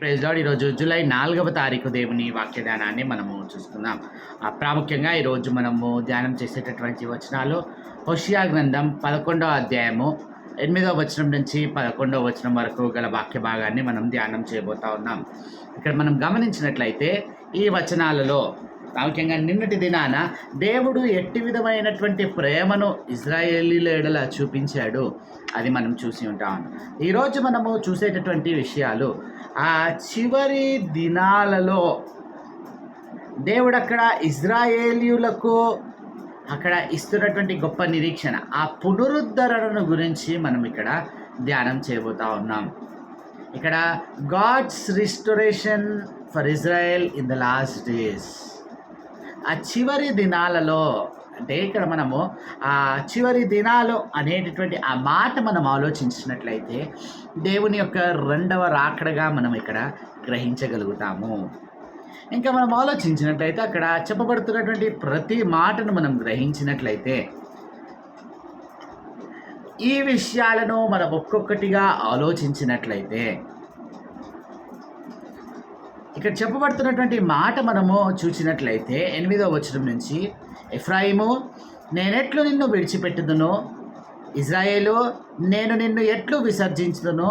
ప్రెసిడాడ్ ఈరోజు జూలై నాలుగవ తారీఖు దేవుని వాక్య ధ్యానాన్ని మనము చూస్తున్నాం. ఆ, ప్రాముఖ్యంగా ఈరోజు మనము ధ్యానం చేసేటటువంటి వచనాలు హోషియా గ్రంథం పదకొండవ అధ్యాయము ఎనిమిదవ వచనం నుంచి పదకొండవ వచనం వరకు గల వాక్య భాగాన్ని మనం ధ్యానం చేయబోతా ఉన్నాం. ఇక్కడ మనం గమనించినట్లయితే ఈ వచనాలలో ప్రాముఖ్యంగా నిన్నటి దినాన దేవుడు ఎట్టి విధమైనటువంటి ప్రేమను ఇజ్రాయేలీల ఎడల చూపించాడు. అది మనం చూసి ఉంటాం. ఈరోజు మనము చూసేటటువంటి విషయాలు ఆ చివరి దినాలలో దేవుడు అక్కడ ఇజ్రాయేలీయులకు అక్కడ ఇస్తున్నటువంటి గొప్ప నిరీక్షణ ఆ పునరుద్ధరణను గురించి మనం ఇక్కడ ధ్యానం చేయబోతా ఉన్నాం. ఇక్కడ God's restoration for Israel in the last days. ఆ చివరి దినాలలో అంటే ఇక్కడ మనము ఆ చివరి దినాలు అనేటటువంటి ఆ మాట మనం ఆలోచించినట్లయితే దేవుని యొక్క రెండవ రాకడగా మనం ఇక్కడ గ్రహించగలుగుతాము. ఇంకా మనం ఆలోచించినట్లయితే అక్కడ చెప్పబడుతున్నటువంటి ప్రతి మాటను మనం గ్రహించినట్లయితే ఈ విషయాలను మనం ఒక్కొక్కటిగా ఆలోచించినట్లయితే ఇక్కడ చెప్పబడుతున్నటువంటి మాట మనము చూసినట్లయితే ఎనిమిదో వచనం నుంచి ఎఫ్రాయిము నేనెట్లు నిన్ను విడిచిపెట్టుదును? ఇజ్రాయేలు నేను నిన్ను ఎట్లు విసర్జించుదును?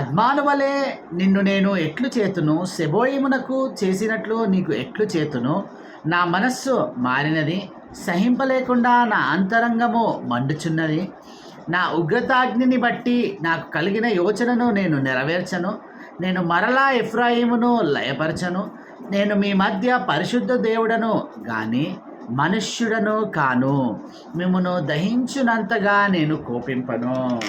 అద్మాను వలె నిన్ను నేను ఎట్లు చేతును? సెబోయిమునకు చేసినట్లు నీకు ఎట్లు చేతును? నా మనస్సు మారినది సహింపలేకుండా నా అంతరంగము మండుచున్నది. నా ఉగ్రతాగ్నిని బట్టి నాకు కలిగిన యోచనను నేను నెరవేర్చను. నేను మరలా ఎఫ్రాయిమును లయపరచను. నేను మీ మధ్య పరిశుద్ధ దేవుడను గాని మనుష్యుడను కాను. మిమ్మను దహించునంతగా నేను కోపింపను.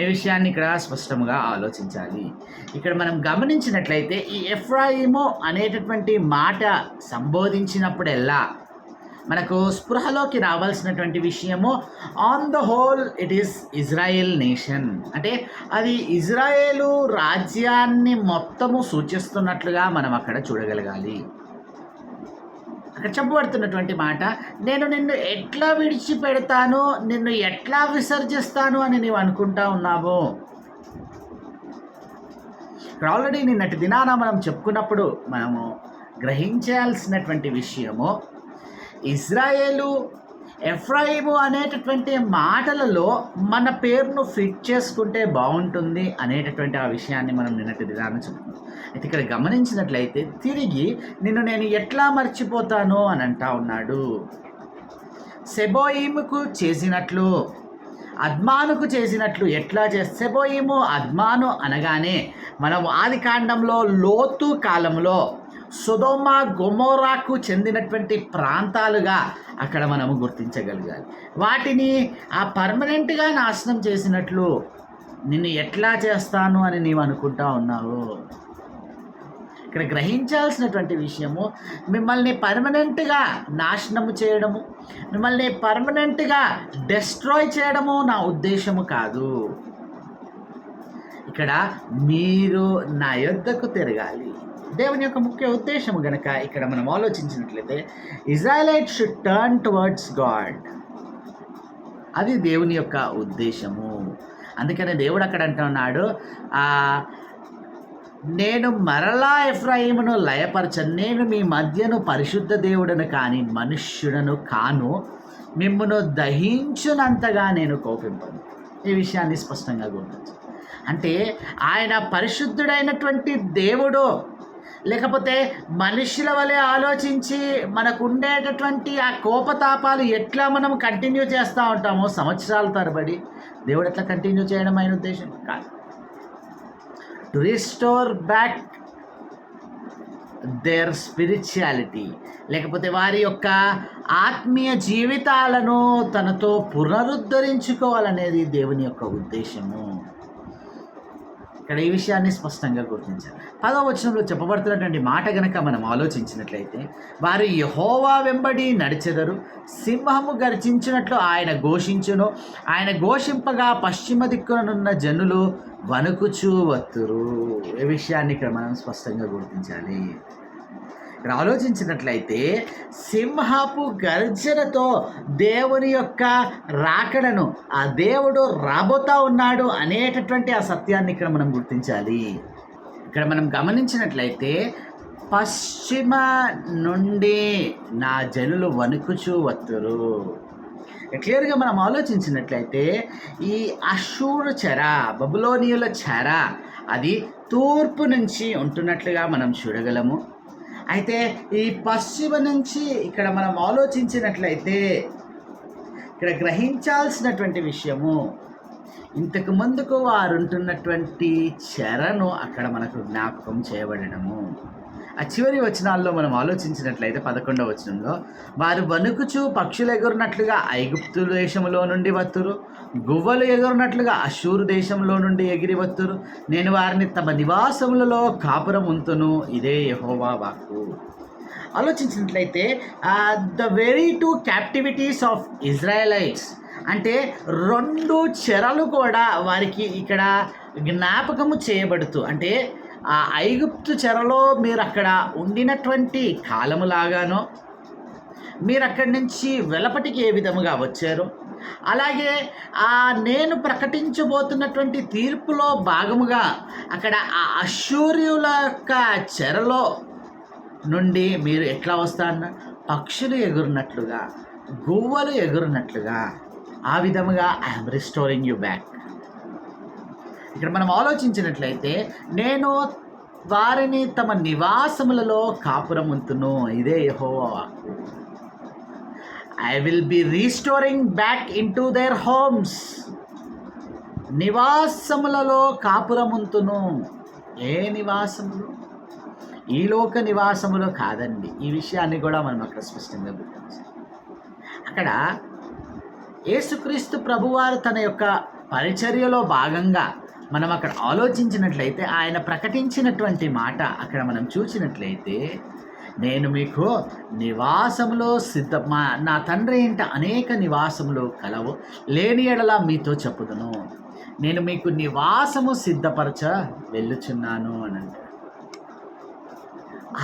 ఈ విషయాన్ని ఇక్కడ స్పష్టంగా ఆలోచించాలి? ఇక్కడ మనం గమనించినట్లయితే ఈ ఎఫ్రాయిమో అనేటటువంటి మాట సంబోధించినప్పుడెల్లా మనకు స్పృహలోకి రావాల్సినటువంటి విషయము on the whole it is Israel nation అంటే అది ఇజ్రాయేలు రాజ్యాన్ని మొత్తము సూచిస్తున్నట్లుగా మనం అక్కడ చూడగలగాలి. అక్కడ చెప్పబడుతున్నటువంటి మాట నేను నిన్ను ఎట్లా విడిచిపెడతాను? నిన్ను ఎట్లా విసర్జిస్తాను? అని నీవు అనుకుంటా ఉన్నావు? ఇక్కడ ఆల్రెడీ నిన్నటి దినాన మనం చెప్పుకున్నప్పుడు మనము గ్రహించాల్సినటువంటి విషయము ఇజ్రాయేలు ఎఫ్రాయిము అనేటటువంటి మాటలలో మన పేరును ఫిట్ చేసుకుంటే బాగుంటుంది అనేటటువంటి ఆ విషయాన్ని మనం నిన్నటి దినాన్ని చెప్తున్నాం అయితే ఇక్కడ గమనించినట్లయితే తిరిగి నిన్ను నేను ఎట్లా మర్చిపోతాను అని అంటా ఉన్నాడు. సెబోయిముకు చేసినట్లు అద్మానుకు చేసినట్లు ఎట్లా చేస్తే సెబోయిము అద్మాను అనగానే మనం ఆది కాండంలో లోతు కాలంలో సుధోమ గొమోరాకు చెందినటువంటి ప్రాంతాలుగా అక్కడ మనము గుర్తించగలగాలి. వాటిని ఆ పర్మనెంట్గా నాశనం చేసినట్లు నిన్ను ఎట్లా చేస్తాను అని నీవు అనుకుంటా ఉన్నావు? ఇక్కడ గ్రహించాల్సినటువంటి విషయము మిమ్మల్ని పర్మనెంట్గా నాశనము చేయడము మిమ్మల్ని పర్మనెంట్గా డెస్ట్రాయ్ చేయడము నా ఉద్దేశము కాదు. ఇక్కడ మీరు నా యొద్దకు తిరగాలి. దేవుని యొక్క ముఖ్య ఉద్దేశం గనక ఇక్కడ మనం ఆలోచించినట్లయితే Israelite should turn towards God అది దేవుని యొక్క ఉద్దేశము. అందుకనే దేవుడు అక్కడ అంటున్నాడు నేను మరలా ఎఫ్రాయిమును లయపరచను నేను మీ మధ్యను పరిశుద్ధ దేవుడను కాని మనుష్యుడను కాను మిమ్మను దహించునంతగా నేను కోపింపను. ఈ విషయాన్ని స్పష్టంగా గుర్తించు. అంటే ఆయన పరిశుద్ధుడైనటువంటి దేవుడు లేకపోతే మనుషుల వలె ఆలోచించి మనకు ఉండేటటువంటి ఆ కోపతాపాలు ఎట్లా మనం కంటిన్యూ చేస్తూ ఉంటామో సంవత్సరాల తరబడి దేవుడు ఎట్లా కంటిన్యూ చేయడం అయిన ఉద్దేశం? కాదు. To restore back their spirituality లేకపోతే వారి యొక్క ఆత్మీయ జీవితాలను తనతో పునరుద్ధరించుకోవాలనేది దేవుని యొక్క ఉద్దేశము. ఇక్కడ ఈ విషయాన్ని స్పష్టంగా గుర్తించాలి పదవ వచనంలో చెప్పబడుతున్నటువంటి మాట గనక మనం ఆలోచించినట్లయితే వారు యహోవా వెంబడి నడిచెదరు సింహము గర్జించినట్లు ఆయన ఘోషించును ఆయన ఘోషింపగా పశ్చిమ దిక్కునున్న జనులు వణుకుచూ వత్తురు. ఈ విషయాన్ని ఇక్కడ మనం స్పష్టంగా గుర్తించాలి. ఇక్కడ ఆలోచించినట్లయితే సింహపు గర్జనతో దేవుని యొక్క రాకడను ఆ దేవుడు రాబోతా ఉన్నాడు అనేటటువంటి ఆ సత్యాన్ని ఇక్కడ మనం గుర్తించాలి. ఇక్కడ మనం గమనించినట్లయితే పశ్చిమ నుండి నా జనులు వణుకుచూ వత్తురు. క్లియర్గా మనం ఆలోచించినట్లయితే ఈ అశూరు చెర బబులోనియుల చెర అది తూర్పు నుంచి ఉంటున్నట్లుగా మనం చూడగలము. అయితే ఈ పశ్చిమ నుంచి ఇక్కడ మనం ఆలోచించినట్లయితే ఇక్కడ గ్రహించాల్సినటువంటి విషయము ఇంతకు ముందుకు వారు ఉంటున్నటువంటి చెరను అక్కడ మనకు జ్ఞాపకం చేయబడడము ఆ చివరి వచనాల్లో మనం ఆలోచించినట్లయితే పదకొండవ వచనంలో వారు వణుకుచు పక్షులు ఎగురునట్లుగా ఐగుప్తు దేశంలో నుండి వత్తురు. గువ్వలు ఎగురునట్లుగా అశూరు దేశంలో నుండి ఎగిరి వత్తురు. నేను వారిని తమ నివాసములలో కాపురం ఉంతును. ఇదే యహోవా వాక్కు. ఆలోచించినట్లయితే the very two captivities of Israelites అంటే రెండు చెరలు కూడా వారికి ఇక్కడ జ్ఞాపకము చేయబడుతూ అంటే ఆ ఐగుప్తు చెరలో మీరు అక్కడ ఉండినటువంటి కాలములాగానో మీరు అక్కడి నుంచి వెలపటికి ఏ విధముగా వచ్చారు అలాగే ఆ నేను ప్రకటించబోతున్నటువంటి తీర్పులో భాగముగా అక్కడ ఆ అశూర్యుల యొక్క చెరలో నుండి మీరు ఎట్లా వస్తారన్న? పక్షులు ఎగురున్నట్లుగా గువ్వలు ఎగురున్నట్లుగా ఆ విధముగా ఐఎమ్ రిస్టోరింగ్ యూ బ్యాక్ ఇక్కడ మనం ఆలోచించినట్లయితే నేను వారిని తమ నివాసములలో కాపురం ఉంటును ఇదే యెహోవా I will be restoring back into their homes నివాసములలో కాపురముంతును. ఏ నివాసములు? ఈ లోక నివాసములో కాదండి. ఈ విషయాన్ని కూడా మనం అక్కడ స్పష్టంగా గుర్తించాలి. అక్కడ యేసుక్రీస్తు ప్రభువారు తన యొక్క పరిచర్యలో భాగంగా మనం అక్కడ ఆలోచించినట్లయితే ఆయన ప్రకటించినటువంటి మాట అక్కడ మనం చూసినట్లయితే నేను మీకు నివాసంలో సిద్ధ మా నా తండ్రి ఇంట అనేక నివాసములు కలవు లేని ఎడల మీతో చెప్పుదును. నేను మీకు నివాసము సిద్ధపరచ వెళ్ళుచున్నాను అని అంటారు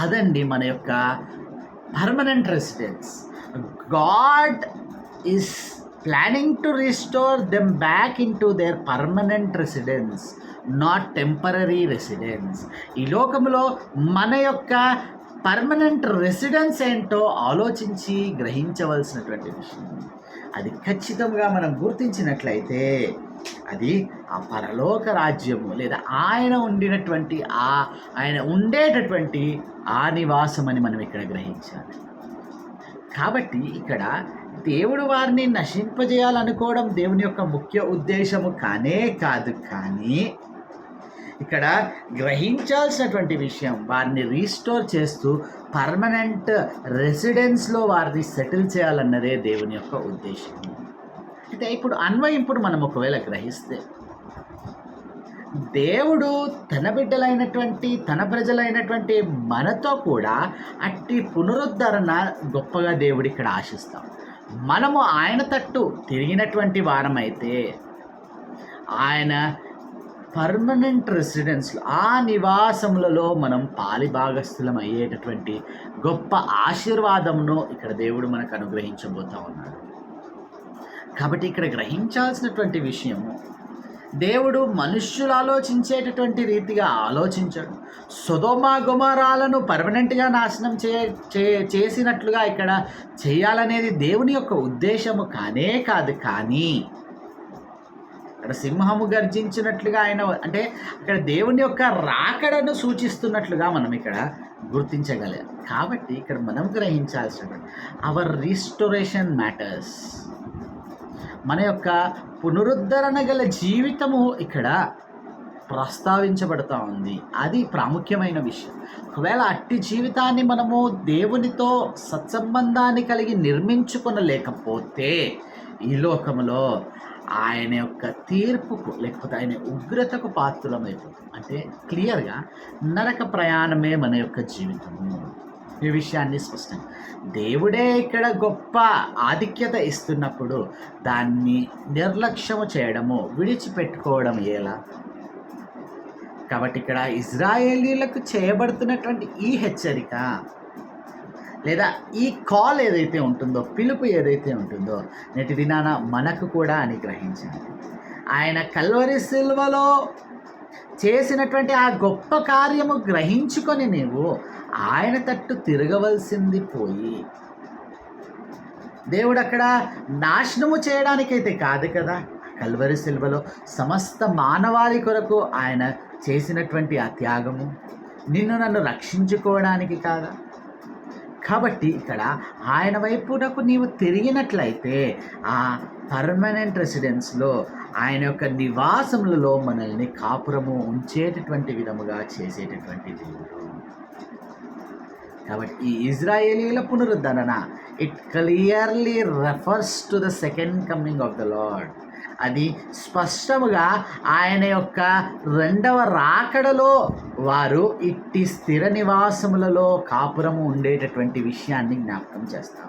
అదండి మన యొక్క permanent residence. God is planning to restore them back into their permanent residence not temporary residence ఈ లోకంలో మన యొక్క పర్మనెంట్ రెసిడెన్స్ ఏంటో ఆలోచించి గ్రహించవలసినటువంటి విషయం. అది ఖచ్చితంగా మనం గుర్తించినట్లయితే అది ఆ పరలోక రాజ్యము లేదా ఆయన ఉండినటువంటి ఆ ఆయన ఉండేటటువంటి ఆ నివాసం అని మనం ఇక్కడ గ్రహించాలి. కాబట్టి ఇక్కడ దేవుడు వారిని నశింపజేయాలనుకోవడం దేవుని యొక్క ముఖ్య ఉద్దేశము కానే కాదు కానీ ఇక్కడ గ్రహించాల్సినటువంటి విషయం వారిని రీస్టోర్ చేస్తూ పర్మనెంట్ రెసిడెన్స్లో వారిని సెటిల్ చేయాలన్నదే దేవుని యొక్క ఉద్దేశం. అయితే ఇప్పుడు అన్వయింపుడు మనం ఒకవేళ గ్రహిస్తే దేవుడు తన బిడ్డలైనటువంటి తన ప్రజలైనటువంటి మనతో కూడా అట్టి పునరుద్ధరణ గొప్పగా దేవుడు ఇక్కడ ఆశిస్తాం. మనము ఆయన తట్టు తిరిగినటువంటి వారమైతే ఆయన పర్మనెంట్ రెసిడెన్స్లో ఆ నివాసములలో మనం పాలిభాగస్థులం అయ్యేటటువంటి గొప్ప ఆశీర్వాదమును ఇక్కడ దేవుడు మనకు అనుగ్రహించబోతా ఉన్నాడు. కాబట్టి ఇక్కడ గ్రహించాల్సినటువంటి విషయము దేవుడు మనుష్యులు ఆలోచించేటటువంటి రీతిగా ఆలోచించడు. సుధోమ గుమారాలను పర్మనెంట్గా నాశనం చే చే- చేసినట్లుగా ఇక్కడ చేయాలనేది దేవుని యొక్క ఉద్దేశము కానే కాదు. కానీ ఇక్కడ సింహము గర్జించినట్లుగా ఆయన అంటే అక్కడ దేవుని యొక్క రాకడను సూచిస్తున్నట్లుగా మనం ఇక్కడ గుర్తించగలం. కాబట్టి ఇక్కడ మనం గ్రహించాల్సిన అవర్ రిస్టోరేషన్ మ్యాటర్స్ మన యొక్క పునరుద్ధరణ గల జీవితము ఇక్కడ ప్రస్తావించబడుతూ ఉంది. అది ప్రాముఖ్యమైన విషయం. ఒకవేళ అట్టి జీవితాన్ని మనము దేవునితో సత్సంబంధాన్ని కలిగి నిర్మించుకొనలేకపోతే ఈ లోకంలో ఆయన యొక్క తీర్పుకు లేకపోతే ఆయన ఉగ్రతకు పాత్రలమైపోతాం. అంటే క్లియర్గా నరక ప్రయాణమే మన యొక్క జీవితము. ఈ విషయాన్ని స్పష్టం. దేవుడే ఇక్కడ గొప్ప ఆధిక్యత ఇస్తున్నప్పుడు దాన్ని నిర్లక్ష్యము చేయడము విడిచిపెట్టుకోవడం ఎలా? కాబట్టి ఇక్కడ ఇజ్రాయేలీలకు చేయబడుతున్నటువంటి ఈ హెచ్చరిక లేదా ఈ కాల్ ఏదైతే ఉంటుందో పిలుపు ఏదైతే ఉంటుందో నేటి దినాన మనకు కూడా అని గ్రహించాలి ఆయన కల్వరి సిల్వలో చేసినటువంటి ఆ గొప్ప కార్యము గ్రహించుకొని నీవు ఆయన తట్టు తిరగవలసింది పోయి. దేవుడు అక్కడ నాశనము చేయడానికైతే కాదు కదా. కల్వరి శిల్వలో సమస్త మానవాళి కొరకు ఆయన చేసినటువంటి ఆ త్యాగము నిన్ను నన్ను రక్షించుకోవడానికి కాదా? కాబట్టి ఇక్కడ ఆయన వైపునకు నీవు తిరిగినట్లయితే ఆ పర్మనెంట్ రెసిడెన్స్లో ఆయన యొక్క నివాసములలో మనల్ని కాపురము ఉంచేటటువంటి విధముగా చేసేటటువంటి దేవుడు. కాబట్టి ఈ ఇజ్రాయేలీల పునరుద్ధరణ it clearly refers to the second coming of the Lord అది స్పష్టముగా ఆయన యొక్క రెండవ రాకడలో వారు ఇట్టి స్థిర నివాసములలో కాపురము ఉండేటటువంటి విషయాన్ని జ్ఞాపకం చేస్తాం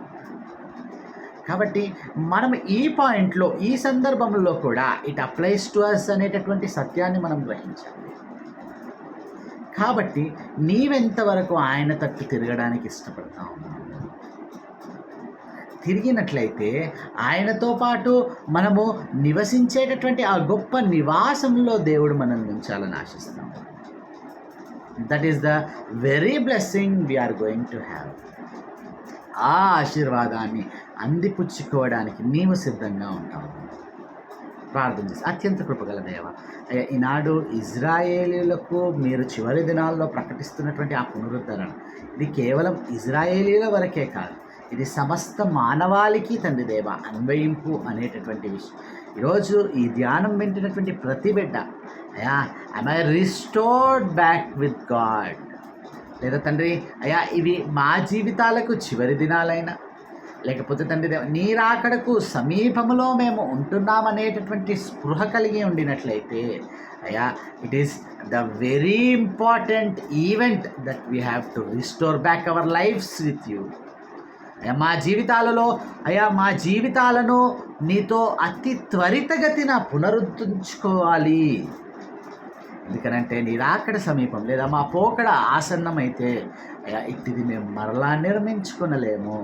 కాబట్టి మనం ఈ పాయింట్లో ఈ సందర్భంలో కూడా ఇట్ అప్లైస్ టు అస్ అనేటటువంటి సత్యాన్ని మనం గ్రహించాలి. కాబట్టి నీవెంతవరకు ఆయన తట్టు తిరగడానికి ఇష్టపడతావు? తిరిగినట్లయితే ఆయనతో పాటు మనము నివసించేటటువంటి ఆ గొప్ప నివాసంలో దేవుడు మనల్ని ఉంచాలని ఆశిస్తాం. That is the very blessing we are going to have ఆ ఆశీర్వాదాన్ని అందిపుచ్చుకోవడానికి నీవు సిద్ధంగా ఉంటాము ప్రార్థన చేసి అత్యంత కృపగల దేవ. అయ్యా ఈనాడు ఇజ్రాయేలీలకు మీరు చివరి దినాల్లో ప్రకటిస్తున్నటువంటి ఆ పునరుద్ధరణ ఇది కేవలం ఇజ్రాయేలీల వరకే కాదు ఇది సమస్త మానవాళికి తండ్రి దేవ అన్వయింపు అనేటటువంటి విషయం. ఈరోజు ఈ ధ్యానం వింటున్నటువంటి ప్రతి బిడ్డ అయ్యా I restored back with God లేదా తండ్రి అయ్యా ఇవి మా జీవితాలకు చివరి దినాలైనా లేకపోతే తండ్రి దేవ నీ రాకడకు సమీపంలో మేము ఉంటున్నామనేటటువంటి స్పృహ కలిగి ఉండినట్లయితే అయ్యా it is the very important event that we have to restore back our lifes with you అయ్యా మా జీవితాలలో అయ్యా మా జీవితాలను నీతో అతి త్వరితగతిన పునరుద్ధరించుకోవాలి. ఎందుకనంటే నీ రాకడ సమీపం లేదా మా పోకడ ఆసన్నమైతే అయ్యా ఇట్టిది మేము మరలా నిర్మించుకునలేము.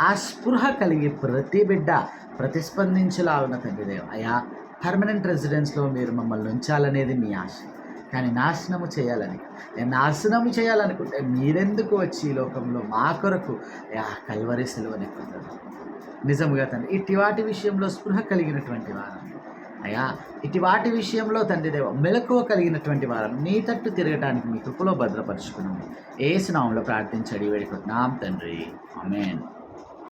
ఆ స్పృహ కలిగి ప్రతి బిడ్డ ప్రతిస్పందించలాగున తండ్రిదేవ అయా అయ్యా పర్మనెంట్ రెసిడెన్స్లో మీరు మమ్మల్ని ఉంచాలనేది మీ ఆశ. కానీ నాశనము చేయాలని నాశనము చేయాలనుకుంటే మీరెందుకు వచ్చి ఈ లోకంలో మా కొరకు అయ్యా కల్వరి సెలవుని పొందరు నిజముగా తండ్రి ఇట్టి వాటి విషయంలో స్పృహ కలిగినటువంటి వారం. అయ్యా ఇటు వాటి విషయంలో తండ్రిదేవ మెలకువ కలిగినటువంటి వారం. నీ తట్టు తిరగటానికి మీ కృపలో భద్రపరుచుకున్నాము. ఏ స్నామంలో ప్రార్థించడి వేడుకుంటున్నాం తండ్రి. అమేన్